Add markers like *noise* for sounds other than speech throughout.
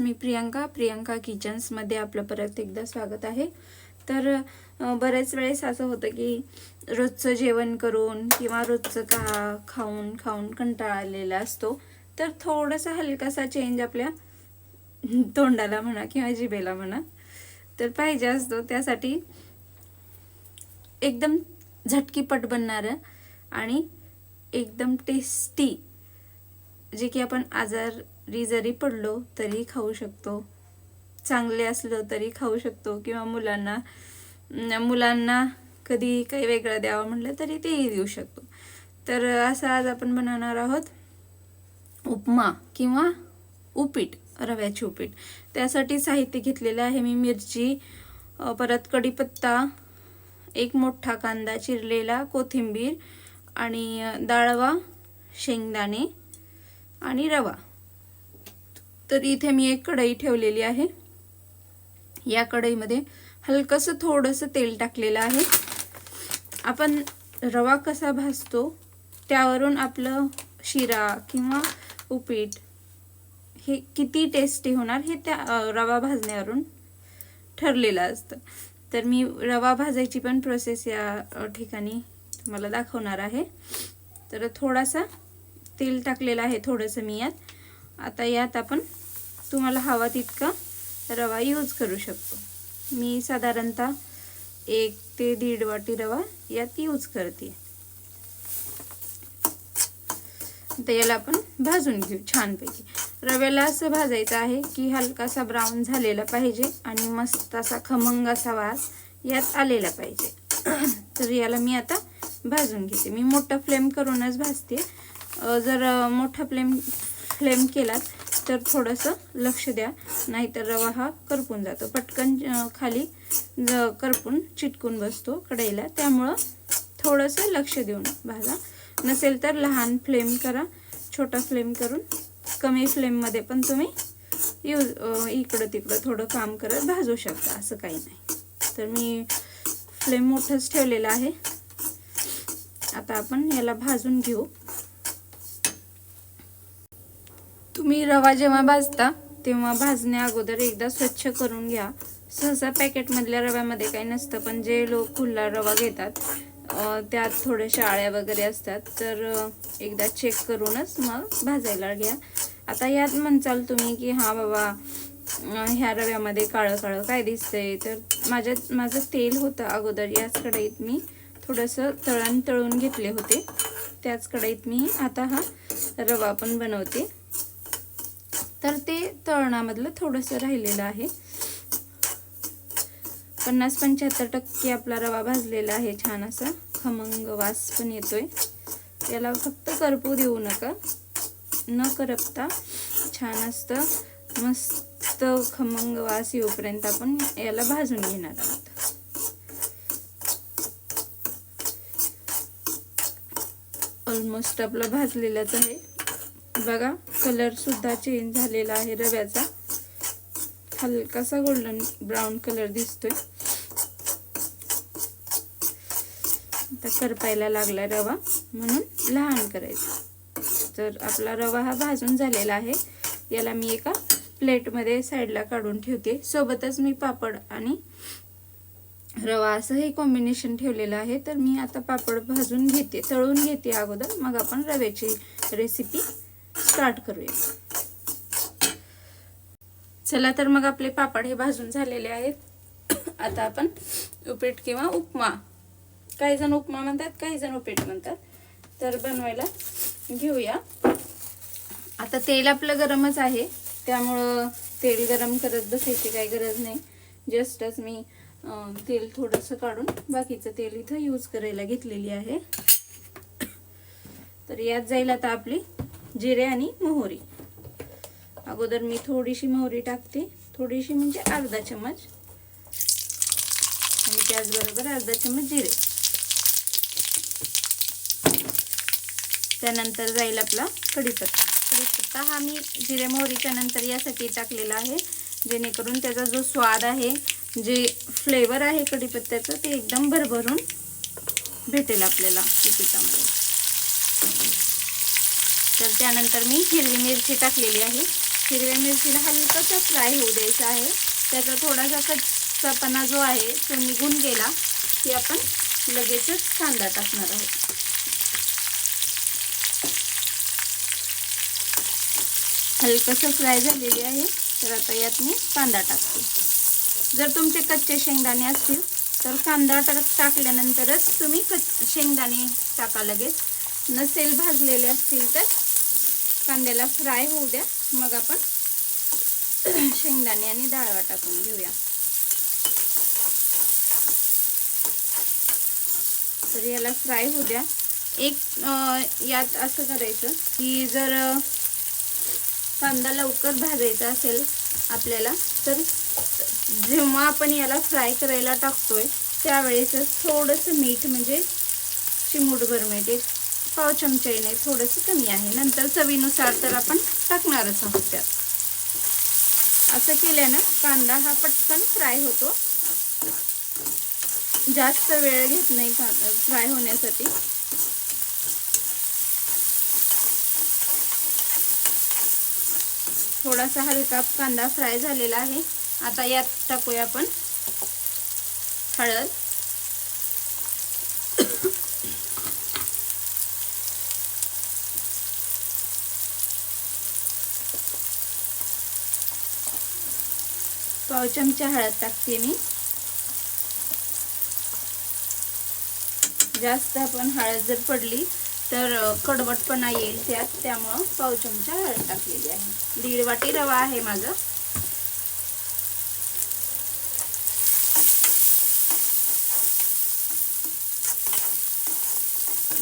मी प्रियांका. प्रियांका किचन्समध्ये आपलं परत एकदा स्वागत आहे. तर बऱ्याच वेळेस असं होतं की रोजचं जेवण करून किंवा रोजचं का खाऊन खाऊन कंटाळा आलेला असतो. तर थोडासा हलकासा चेंज आपल्या तोंडाला म्हणा किंवा जिभेला म्हणा तर पाहिजे असतो. त्यासाठी एकदम झटकीपट बनणारं आणि एकदम टेस्टी जे की आपण आजार जरी पडलो तरी खाऊ शकतो. चांगले असलं तरी खाऊ शकतो किंवा मुलांना मुलांना कधी काही वेगळं द्यावं म्हटलं तरी तेही देऊ शकतो. तर असं आज आपण बनवणार आहोत उपमा किंवा उपीट रव्याची उपीट. त्यासाठी साहित्य घेतलेलं आहे मी मिरची परत कढीपत्ता एक मोठा कांदा चिरलेला कोथिंबीर आणि डाळवा शेंगदाणे आणि रवा. तर इथे मी एक कढई ठेवलेली आहे. या कढईमध्ये हलकंसं थोडंसं तेल टाकलेलं आहे. आपण रवा कसा भाजतो त्यावरून आपलं शिरा किंवा उपीट हे किती टेस्टी होणार हे त्या रवा भाजण्यावरून ठरलेलं असतं. तर मी रवा भाजायची पण प्रोसेस या ठिकाणी तुम्हाला दाखवणार आहे. तर थोडासा तेल टाकलेलं आहे थोडंसं मी यात. आता यात आपण तुम्हाला हवा तितका रवा यूज करू शकतो. मी साधारणतः एक ते दीड वाटी रवा यात यूज करते. आता याला आपण भाजून घेऊ छानपैकी. रव्याला असं भाजायचं आहे की हलकासा ब्राऊन झालेला पाहिजे आणि मस्त असा खमंग असा वास यात आलेला पाहिजे. *clears throat* तर याला मी आता भाजून घेते. मी मोठा फ्लेम करूनच भाजते. जर मोठा फ्लेम फ्लेम केलात तर थोडंसं लक्ष द्या नाहीतर रवा हा करपून जातो. पटकन खाली करपून चिटकून बसतो कढईला. त्यामुळं थोडंसं लक्ष देऊन भाजा. नसेल तर लहान फ्लेम करा छोटा फ्लेम करून. कमी फ्लेममध्ये पण तुम्ही यूज इकडं तिकडं थोडं काम करत भाजू शकता असं काही नाही. तर मी फ्लेम मोठंच ठेवलेलं आहे. आता आपण याला भाजून घेऊ. तुम्ही रवा जेव्हा भाजता तेव्हा भाजण्या अगोदर एकदा स्वच्छ करून घ्या. सहसा पॅकेटमधल्या रव्यामध्ये काही नसतं पण जे लोक खुल्ला रवा घेतात त्यात थोड्याशा आळ्या वगैरे असतात तर एकदा चेक करूनच मग भाजायला घ्या. आता यात म्हणचाल तुम्ही की हा बाबा ह्या रव्यामध्ये काळं काळं काय दिसतंय? तर माझ्या माझं तेल होतं अगोदर याच कढईत मी थोडंसं तळण तळून घेतले होते. त्याच कढईत मी आता हा रवा पण बनवते. तर ते तळणामधलं थोडंसं राहिलेलं आहे. पन्नास पंच्याहत्तर टक्के आपला रवा भाजलेला आहे छान असा. खमंग वास पण येतोय. याला फक्त करपू देऊ नका. न करपता छान असतं. मस्त खमंग वास येऊपर्यंत आपण याला भाजून घेणार आहोत. ऑलमोस्ट आपलं भाजलेलंच आहे. बघा कलर सुद्धा चेंज झालेला आहे रव्याचा. हलकासा गोल्डन ब्राऊन कलर दिसतोय. आता करपायला लागला रवा म्हणून लहान करायचा. तर आपला रवा हा भाजून झालेला आहे. याला मी एका प्लेटमध्ये साईडला काढून ठेवते. सोबतच मी पापड आणि रवा असं हे कॉम्बिनेशन ठेवलेलं आहे. तर मी आता पापड भाजून घेते तळून घेते अगोदर. मग आपण रव्याची रेसिपी स्टार्ट करूया. चला तर मग आपले पापड हे भाजून झालेले आहेत. आता आपण उपीट किंवा उपमा. काही जण उपमा म्हणतात काही जण उपीट म्हणतात. तर बनवायला घेऊया. आता तेल आपलं गरमच आहे. त्यामुळं तेल गरम करत बसायची काही गरज नाही. जस्टच मी तेल थोडंसं काढून बाकीचं तेल इथं यूज करायला घेतलेली आहे. तर यात जाईल आता आपली जिरे आणि मोहरी. अगोदर मी थोडीशी मोहरी टाकते. थोडीशी म्हणजे अर्धा चमच आणि त्याचबरोबर अर्धा चमच जिरे. त्यानंतर जाईल आपला कढीपत्ता. कढीपत्ता हा मी जिरे मोहरीच्या नंतर यासाठी टाकलेला आहे. जेणेकरून त्याचा जो स्वाद आहे जे फ्लेवर आहे कढीपत्त्याचं ते एकदम भरभरून भेटेल आपल्याला. पिठामध्ये तर त्यानंतर मी हिरवी मिरची टाकलेली आहे. हिरव्या मिरचीला हलकंसं फ्राय होऊ द्यायचं आहे. त्याचा थोडासा कच्चापणा जो आहे तो निघून गेला की आपण लगेचच कांदा टाकणार आहोत. हलकंसं फ्राय झालेली आहे. तर आता यात मी कांदा टाकते. जर तुमचे कच्चे शेंगदाणे असतील तर कांदा टाक टाकल्यानंतरच तुम्ही कच शेंगदाणे टाका लगेच. नसेल भाजलेले असतील तर कांद्याला फ्राय होऊ द्या. मग आपण *clears throat* शेंगदाणे आणि डाळ टाकून घेऊया. तर याला फ्राय होऊ द्या. एक यात असं करायचं की जर कांदा लवकर भाजायचा असेल आपल्याला तर जेव्हा आपण याला फ्राय करायला टाकतोय त्यावेळेसच थोडंसं मीठ म्हणजे चिमूटभर मीठ एक पाव नाही थोडंसं कमी आहे. नंतर चवीनुसार तर आपण टाकणारच आहोत त्यात. असं केल्यानं कांदा हा पटकन फ्राय होतो. जास्त वेळ घेत नाही फ्राय होण्यासाठी. थोडासा हलका कांदा फ्राय झालेला आहे. आता यात टाकूया आपण हळद. पाव चमचा हळद टाकते मी. जास्त आपण हळद जर पडली तर कडवटपणा येईल त्यात त्यामुळं पाव चमचा हळद टाकलेली आहे. दीड वाटी रवा आहे माझा.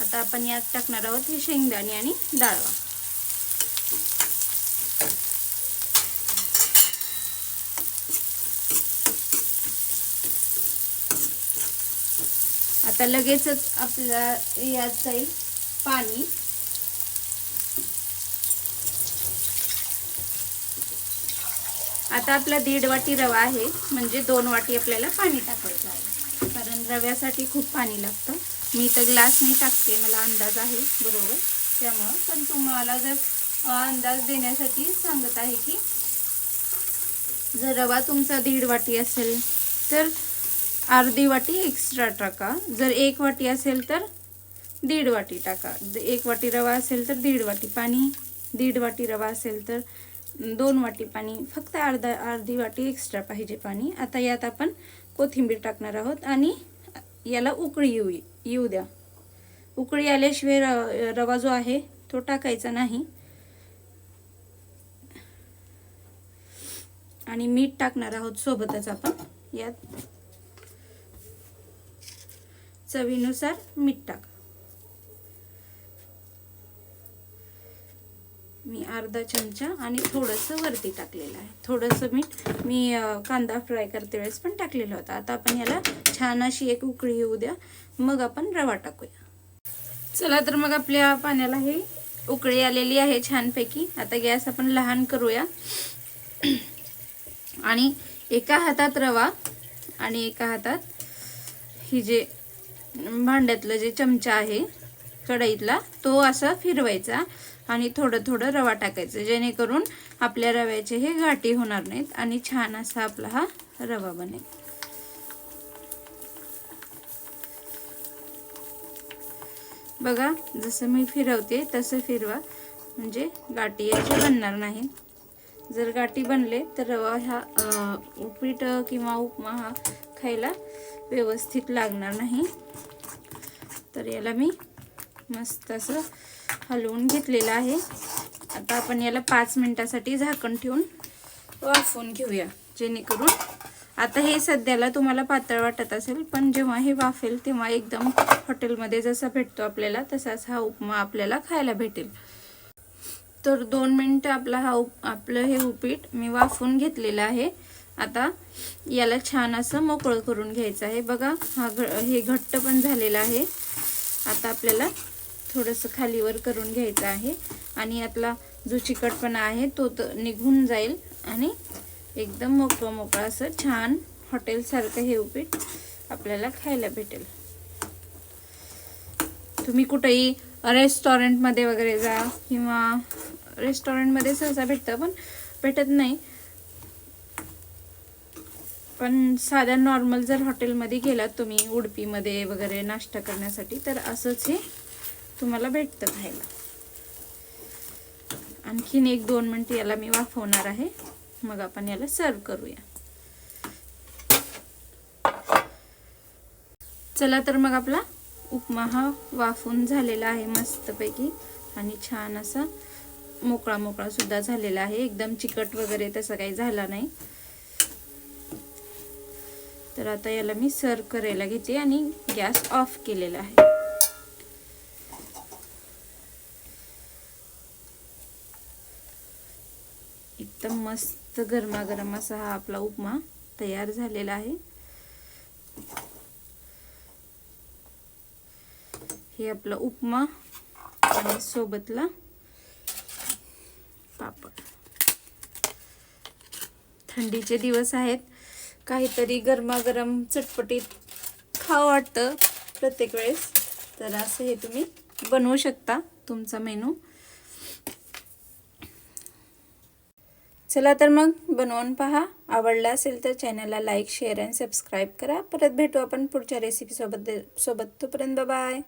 आता आपण यात टाकणार आहोत हे शेंगदाणे आणि डाळवा आता लगेचच आपल्या यात जाईल पाणी. आता आपला दीड वाटी रवा आहे म्हणजे दोन वाटी आपल्याला पाणी टाकायचं आहे. कारण रव्यासाठी खूप पाणी लागतं. मी तर ग्लासने टाकते मला अंदाज आहे बरोबर? त्यामुळं पण तुम्हाला जर अंदाज देण्यासाठी सांगत आहे की जर रवा तुमचा दीड वाटी असेल तर अर्धी वाटी एक्स्ट्रा टाका. जर एक वाटी असेल तर दीड वाटी टाका. एक वाटी रवा असेल तर दीड वाटी पाणी दीड वाटी रवा असेल तर दोन वाटी पाणी. फक्त अर्धा अर्धी वाटी एक्स्ट्रा पाहिजे पाणी. आता यात आपण कोथिंबीर टाकणार आहोत आणि याला उकळी येऊ येऊ द्या. उकळी आल्याशिवाय र रवा जो आहे तो टाकायचा नाही. आणि मीठ टाकणार आहोत सोबतच आपण. यात चवीनुसार मीठ टाका. मी अर्धा चमचा आणि थोडंसं वरती टाकलेलं आहे. थोडंसं मीठ मी कांदा फ्राय करते वेळेस पण टाकलेलं होतं. आता आपण याला छान अशी एक उकळी येऊ द्या. मग आपण रवा टाकूया. चला तर मग आपल्या पाण्याला हे उकळी आलेली आहे छानपैकी. आता गॅस आपण लहान करूया. आणि एका हातात रवा आणि एका हातात ही जे भांड्यातलं जे चमचा आहे कढईतला तो असा फिरवायचा आणि थोडं थोडं रवा टाकायचं जेणेकरून आपल्या रव्याचे हे गाठी होणार नाहीत आणि छान असा आपला हा रवा बनेल. बघा जसं मी फिरवते तसं फिरवा. म्हणजे गाठी असे बनणार नाही जर गाठी बनले तर रवा हा उपीट किंवा उपमा हा खायला व्यवस्थित लागणार नाही. तर याला मी मस्त असं हलवून घेतलेलं आहे. आता आपण याला पाच मिनटासाठी झाकण ठेवून वाफवून घेऊया जेणेकरून आता हे सध्याला तुम्हाला पातळ वाटत असेल पण जेव्हा हे वाफेल तेव्हा एकदम हॉटेलमध्ये जसा भेटतो आपल्याला तसाच हा उपमा आपल्याला खायला भेटेल. तर दोन मिनटं आपला हा उप आपलं हे उपीट मी वाफवून घेतलेलं आहे. आता याला छान असं मोकळं करून घ्यायचं आहे. बघा हा घ हे घट्ट पण झालेलं आहे. आता आपल्याला थोडंसं खालीवर करून घ्यायचं आहे. आणि यातला जो चिकटपणा आहे तो तर निघून जाईल. आणि एकदम मोकळं मोकळं असं छान हॉटेलसारखं हे उपीट आपल्याला खायला भेटेल. तुम्ही कुठेही रेस्टॉरंटमध्ये वगैरे जा किंवा रेस्टॉरंटमध्ये सहसा भेटतं पण भेटत नाही. पण साध्या नॉर्मल जर हॉटेलमध्ये गेलात तुम्ही उडपीमध्ये वगैरे नाश्ता करण्यासाठी तर असंच हे तुम्हाला भेटतं खायला. आणखीन एक दोन मिनटं याला मी वाफवणार आहे. मग आपण याला सर्व करूया. चला तर मग आपला उपमा हा वाफून झालेला आहे मस्तपैकी. आणि छान असा मोकळा मोकळा सुद्धा झालेला आहे. एकदम चिकट वगैरे तसं काही झाला नाही. तर आता याला मी सर्व करायला घेते आणि गॅस ऑफ केलेला आहे. एकदम मस्त गरमागरम असा हा आपला उपमा तयार झालेला आहे. हे आपला उपमा आणि सोबतला पापड. थंडीचे दिवस आहेत. काहीतरी गरमागरम चटपटीत खावं वाटतं प्रत्येक वेळेस. तर असं हे तुम्ही बनवू शकता तुमचा मेनू. चला तर मग बनवून पहा. आवडला असेल तर चॅनलला लाईक शेअर आणि सबस्क्राईब करा. परत भेटू आपण पुढच्या रेसिपीसोबत सोबत तोपर्यंत बाय